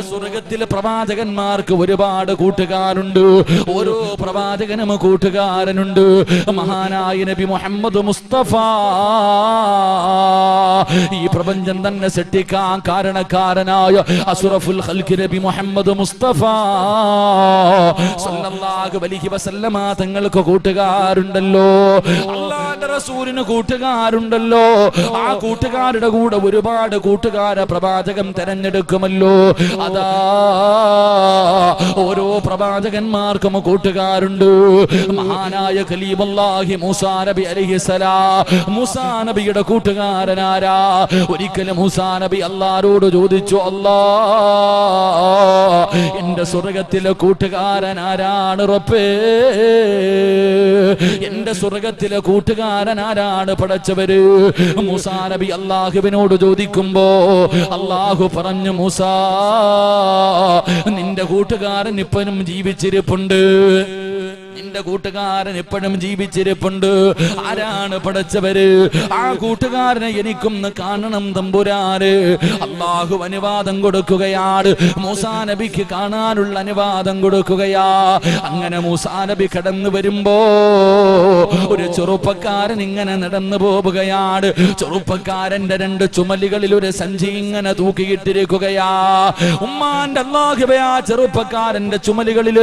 അവിടെ സ്വർഗത്തിലെ പ്രവാചകന്മാർക്ക് ഒരുപാട് കൂട്ടുകാരുണ്ട്. ഓരോ പ്രവാചകനും കൂട്ടുകാരനുണ്ട്. മഹാനായ നബി മുഹമ്മദ് മുസ്തഫ. ഈ പ്രപഞ്ചം തന്നെ സൃഷ്ടിക്കാൻ കാരണക്കാരനായ അസുറഫുൽ ഖൽഖി നബി മുഹമ്മദ് മുസ്തഫ. സല്ലല്ലാഹു അലൈഹി വസല്ലമ തങ്ങൾക്ക് കൂട്ടുകാരുണ്ടല്ലോ. അള്ളാന്റെ റസൂലിന് കൂട്ടുകാരുണ്ടല്ലോ. ആ കൂട്ടുകാരുടെ കൂടെ ഒരുപാട് കൂട്ടുകാര പ്രവാചകൻ തെരഞ്ഞെടുക്കുമല്ലോ. അതാ ഓരോ പ്രവാചകന്മാർക്കും കൂട്ടുകാരുണ്ട്. മഹാനായ ഖലീബല്ലാഹി മൂസാ നബി അലൈഹിസ്സലാ. മൂസാ നബിയുടെ കൂട്ടുകാരനാരാ ഒരിക്കലും മൂസാ നബി അല്ലാരോട് ചോദിച്ചു അല്ലാ എന്റെ സ്വർഗത്തിലെ കൂട്ടുകാരനാരാണ് റബ്ബേ? എന്റെ സ്വർഗത്തിലെ കൂട്ടുകാരൻ ആരാണ് പടച്ചവര്? മൂസാ നബി അള്ളാഹുവിനോട് ചോദിക്കുമ്പോ അള്ളാഹു പറഞ്ഞു മൂസാ നിന്റെ കൂട്ടുകാരൻ ഇപ്പനും ജീവിച്ചിരിപ്പുണ്ട്. നിന്റെ കൂട്ടുകാരൻ എപ്പോഴും ജീവിച്ചിരിപ്പുണ്ട്. ആരാണ് പടച്ചവര്? ആ കൂട്ടുകാരനെ എനിക്കൊന്ന് കാണണം തമ്പുരാര് അള്ളാഹു അനുവാദം കൊടുക്കുകയാണ്. മൂസാ നബിക്ക് കാണാനുള്ള അനുവാദം കൊടുക്കുകയാ. അങ്ങനെ മൂസാ നബി കടന്നു വരുമ്പോ ഒരു ചെറുപ്പക്കാരൻ ഇങ്ങനെ നടന്നു പോവുകയാണ്. ചെറുപ്പക്കാരന്റെ രണ്ട് ചുമലുകളിൽ ഒരു സഞ്ചി ഇങ്ങനെ തൂക്കിയിട്ടിരിക്കുകയാ. ഉമ്മാന്റെ ആ ചെറുപ്പക്കാരന്റെ ചുമലുകളിൽ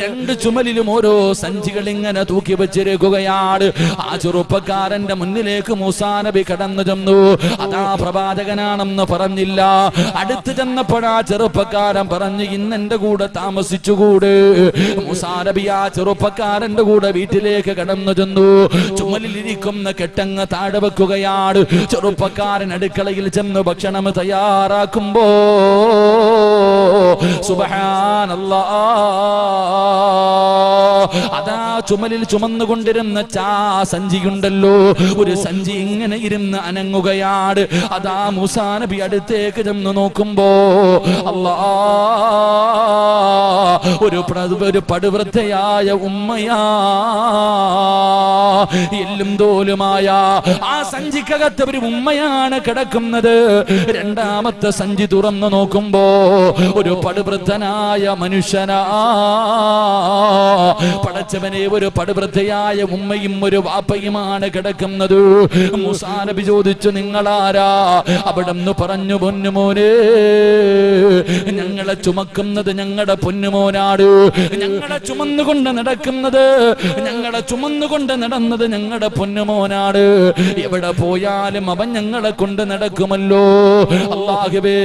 രണ്ട് ചുമലിലും ഓരോ സഞ്ചികൾ ഇങ്ങനെ തൂക്കി വെച്ചിരിക്കുകയാണ്. ആ ചെറുപ്പക്കാരന്റെ മുന്നിലേക്ക് മൂസാ നബി കടന്നു ചെന്നു. അതാ പ്രവാചകനാണെന്ന് പറഞ്ഞില്ല. അടുത്ത് ആ ചെറുപ്പക്കാരൻ പറഞ്ഞു ഇന്ന് എന്റെ കൂടെ താമസിച്ചുകൂട്. മൂസാ നബി ആ ചെറുപ്പക്കാരന്റെ കൂടെ വീട്ടിലേക്ക് കടന്നു ചെന്നു. ചുമലിലിരിക്കുന്ന കെട്ടങ്ങ് താഴെ വെക്കുകയാണ്. ചെറുപ്പക്കാരൻ അടുക്കളയിൽ ചെന്ന് ഭക്ഷണം തയ്യാറാക്കുമ്പോ സുബഹാനല്ലാ. അതാ ചുമലിൽ ചുമന്നുകൊണ്ടിരുന്ന ചാ സഞ്ചിയുണ്ടല്ലോ. ഒരു സഞ്ചി ഇങ്ങനെ ഇരുന്ന് അനങ്ങുകയാണ്. അതാ മൂസാ നബി അടുത്തേക്ക് ചെന്ന് നോക്കുമ്പോ അല്ലാ ഒരു ഒരു പടുവൃദ്ധയായ ഉമ്മയാ എല്ലും തോലുമായ ആ സഞ്ചിക്കകത്ത് ഒരു ഉമ്മയാണ് കിടക്കുന്നത്. രണ്ടാമത്തെ സഞ്ചി തുറന്നു നോക്കുമ്പോ ഒരു പടുവൃദ്ധനായ മനുഷ്യനാ പടച്ചവനെ ഒരു പടുവൃദ്ധയായ ഉമ്മയും ഒരു വാപ്പയുമാണ് കിടക്കുന്നത്. മുസാനബി ചോദിച്ചു നിങ്ങളാരാ? അവിടെ നിന്ന് പറഞ്ഞു പൊന്നുമോനെ ഞങ്ങളെ ചുമക്കുന്നത് ഞങ്ങളുടെ പൊന്നുമോനാട് ഞങ്ങളെ ചുമന്നുകൊണ്ട് നടക്കുന്നത് ഞങ്ങളെ ചുമന്നുകൊണ്ട് നടന്നത് ഞങ്ങളുടെ പൊന്നുമോനാട് എവിടെ പോയാലും അവൻ ഞങ്ങളെ കൊണ്ട് നടക്കുമല്ലോ. അള്ളാഹുബേ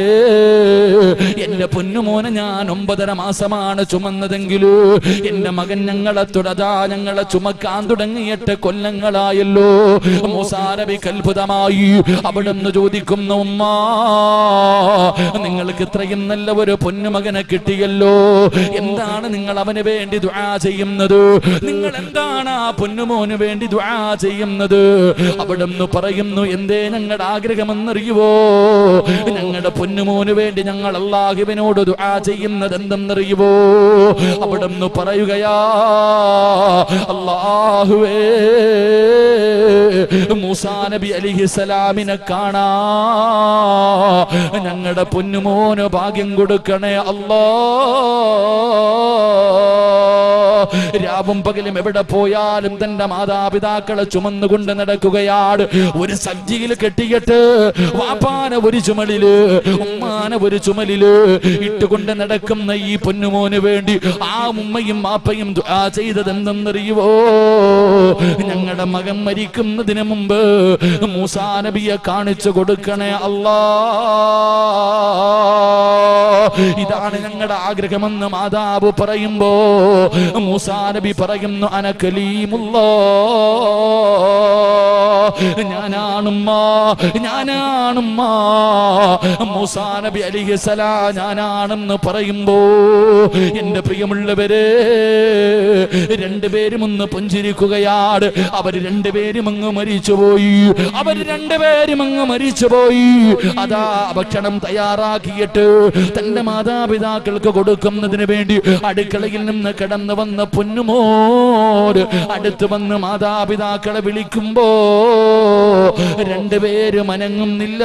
എന്റെ പൊന്നുമോനെ ഞാൻ ഒമ്പതര മാസമാണ് ചുമന്നതെങ്കിലും എന്റെ മകൻ ഞങ്ങളെ തുടതാ ഞങ്ങളെ ചുമക്കാൻ തുടങ്ങിയിട്ട് കൊല്ലങ്ങളായല്ലോ. മൂസാരബി കൽഭുതമായി അവിടുന്ന് ചോദിക്കുന്നു ഉമ്മ നിങ്ങൾക്ക് ഇത്രയും നല്ല ഒരു പൊന്നുമകനെ കിട്ടിയല്ലോ. എന്താണ് നിങ്ങൾ അവന് വേണ്ടി ദുആ ചെയ്യുന്നത്? നിങ്ങൾ എന്താണ് ആ പൊന്നുമോന് വേണ്ടി ദുആ ചെയ്യുന്നത്? അവിടുന്ന് പറയുന്നു എന്തേ ഞങ്ങളുടെ ആഗ്രഹമെന്നറിയുവോ? ഞങ്ങളുടെ പൊന്നുമോന് വേണ്ടി ഞങ്ങൾ അള്ളാഹുവിനോട് ദുആ ചെയ്യുന്നത് എന്തെന്നറിയുവോ അവിടുന്ന് പറയുകയാ അള്ളാഹുവേ മൂസാ നബി അലിഹിസലാമിനെ കാണാ. ഞങ്ങളുടെ പൊന്നുമോന് ഭാഗ്യം കൊടുക്കണേ അല്ലാ. രാവും പകലും എവിടെ പോയാലും തന്റെ മാതാപിതാക്കളെ ചുമന്നുകൊണ്ട് നടക്കുകയാണ്. ഒരു സഞ്ചിയിൽ കെട്ടിയിട്ട് വാപ്പാന ഒരു ചുമലിൽ ഉമ്മാന ഒരു ചുമലിൽ ഇട്ടുകൊണ്ട് നടക്കുന്ന ഈ പൊന്നുമോന് വേണ്ടി ആ ഉമ്മയും വാപ്പയും ചെയ്തത് എന്തെന്നറിയുവോ ഞങ്ങളുടെ മകൻ മരിക്കുന്നതിന് മുമ്പ് മൂസാ നബിയെ കാണിച്ചു കൊടുക്കണേ അല്ലാ. ഇതാണ് ഞങ്ങളുടെ ആഗ്രഹമെന്ന് മാതാവ് പറയുമ്പോ മൂസാ നബി പറയുന്നു അനക്കലീമുള്ള ഞാനാണുമ്മ ഞാനാണുമ്മ. മൂസാ നബി അലിഹിസലാ ഞാനാണെന്ന് പറയുമ്പോ എന്റെ പ്രിയമുള്ളവരെ രണ്ടുപേരും ഒന്ന് പുഞ്ചിരിക്കുകയാണ്. അവർ രണ്ടുപേരും അങ്ങ് മരിച്ചുപോയി. അവർ രണ്ടുപേരും അങ്ങ് മരിച്ചുപോയി. അതാ ഭക്ഷണം തയ്യാറാക്കിയിട്ട് തന്റെ മാതാപിതാക്കൾക്ക് കൊടുക്കുന്നതിന് വേണ്ടി അടുക്കളയിൽ നിന്ന് കടന്നു വന്ന പൊന്നുമോര് അടുത്ത് വന്ന് മാതാപിതാക്കളെ വിളിക്കുമ്പോ രണ്ടുപേരും അനങ്ങുന്നില്ല.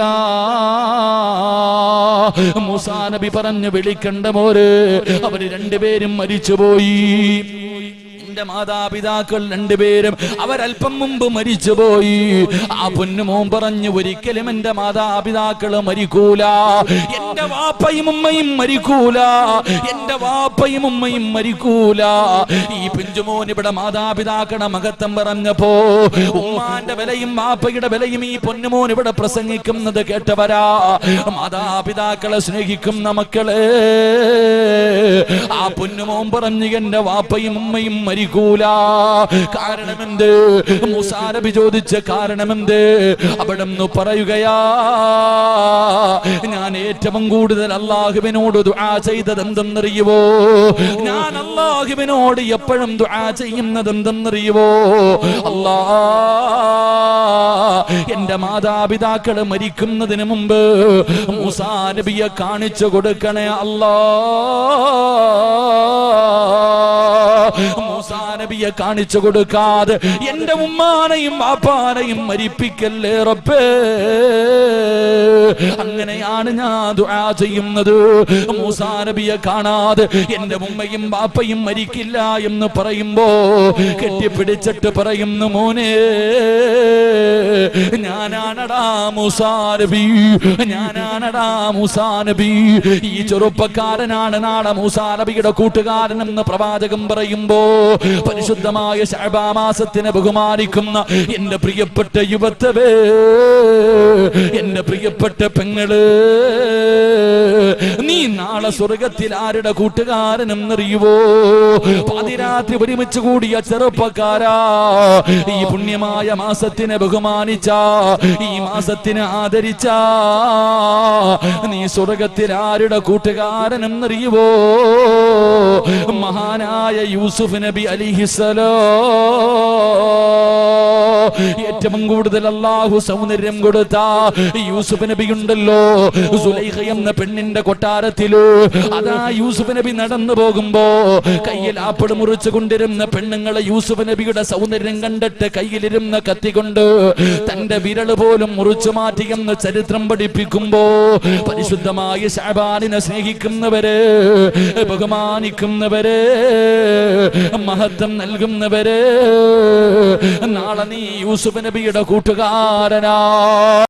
മുസാനബി പറഞ്ഞു വിളിക്കണ്ട മോര്. അവർ രണ്ടുപേരും മരിച്ചുപോയി. എന്റെ മാതാപിതാക്കൾ രണ്ടുപേരും അവരല്പം മുമ്പ് മരിച്ചുപോയി. ആ പൊന്നുമോൻ പറഞ്ഞു ഒരിക്കലും എന്റെ മാതാപിതാക്കൾ മരിക്കൂല. എന്റെ വാപ്പയും ഉമ്മയും മരിക്കൂല. എന്റെ വാപ്പയും ഉമ്മയും മരിക്കൂല. ഈ പിഞ്ചുമോൻ ഇവിടെ മാതാപിതാക്കളെ മഹത്വം പറഞ്ഞപ്പോ ഉമ്മാന്റെ വിലയും വാപ്പയുടെ വിലയും ഈ പൊന്നുമോൻ ഇവിടെ പ്രസംഗിക്കുന്നത് കേട്ടവരാ. മാതാപിതാക്കളെ സ്നേഹിക്കുന്ന മക്കളെ. ആ പൊന്നുമോൻ പറഞ്ഞു എന്റെ വാപ്പയും ഉമ്മയും മരിക്കൂല. കാരണമെന്ത്? മുസാരബി ചോദിച്ച കാരണമെന്ത്? അവിടെ നിന്ന് പറയുകയാ ഞാൻ ഏറ്റവും കൂടുതൽ അള്ളാഹുവിനോട് ദുആ ചെയ്തത് എന്തെന്നറിയുവോ ഞാൻ അള്ളാഹുവിനോട് എപ്പോഴും ദുആ ചെയ്യുന്നത് എന്തെന്നറിയുവോ അല്ലാ എന്റെ മാതാപിതാക്കൾ മരിക്കുന്നതിന് മുമ്പ് മൂസാ നബിയെ കാണിച്ചു കൊടുക്കണേ അല്ലാ. നബിയെ കാണിച്ചു കൊടുക്കാതെ എന്റെ ഉമ്മാനെയും വാപ്പാനെയും മരിപ്പിക്കല്ലേ റബ്ബേ? അങ്ങനെയാണ് ഞാൻ ദുആ ചെയ്യുന്നത്. മൂസാ നബിയെ കാണാതെ എന്റെ ഉമ്മയും വാപ്പയും മരിക്കില്ല എന്ന് പറയുമ്പോ കെട്ടിപ്പിടിച്ചിട്ട് പറയുന്നു മോനെ ഞാനാണടാ മൂസാ നബി ഞാനാണടാ മൂസാ നബി. ഈ ചെറുപ്പക്കാരനാണ് നാളെ മൂസാ നബിയുടെ കൂട്ടുകാരൻ എന്ന് പ്രവാചകം പറയുമ്പോ പരിശുദ്ധമായ ശഅബാ മാസത്തിനെ ബഹുമാനിക്കുന്ന എന്റെ പ്രിയപ്പെട്ട യുവത്തവേ എന്റെ പ്രിയപ്പെട്ട പെങ്ങൾ. നാളെ സ്വർഗത്തിൽ ആരുടെ കൂട്ടുകാരനെന്നറിയുവോ പതിരാത്രി ഒരുമിച്ച് കൂടിയ ചെറുപ്പക്കാരാ. ഈ പുണ്യമായ മാസത്തിനെ ബഹുമാനിച്ച ഈ മാസത്തിനെ ആദരിച്ച. നീ സ്വർഗത്തിൽ ആരുടെ കൂട്ടുകാരനെന്നറിയുവോ മഹാനായ യൂസുഫ് നബി അലിഹിസലോ ഏറ്റവും കൂടുതൽ അള്ളാഹു സൗന്ദര്യം കൊടുത്ത. യൂസുഫ് നബി ഉണ്ടല്ലോ. എന്ന പെണ്ണിന്റെ കൊട്ടാരത്തിൽ. അതാ യൂസുഫ് നബി നടന്നു പോകുമ്പോ കയ്യിൽ ആപ്പിൾ മുറിച്ചു കൊണ്ടിരുന്ന പെണ്ണുങ്ങളെ യൂസുഫ് നബിയുടെ സൗന്ദര്യം കണ്ടിട്ട് കയ്യിലിരുന്ന കത്തിക്കൊണ്ട് തന്റെ വിരൽ പോലും മുറിച്ചു മാറ്റിയെന്ന് ചരിത്രം പഠിപ്പിക്കുമ്പോ പരിശുദ്ധമായി ഷാബാനിനെ സ്നേഹിക്കുന്നവര് ബഹുമാനിക്കുന്നവര് മഹത്വം നൽകുന്നവര്. നാളെ നീ യൂസുഫ് നബിയുടെ കൂട്ടുകാരനാ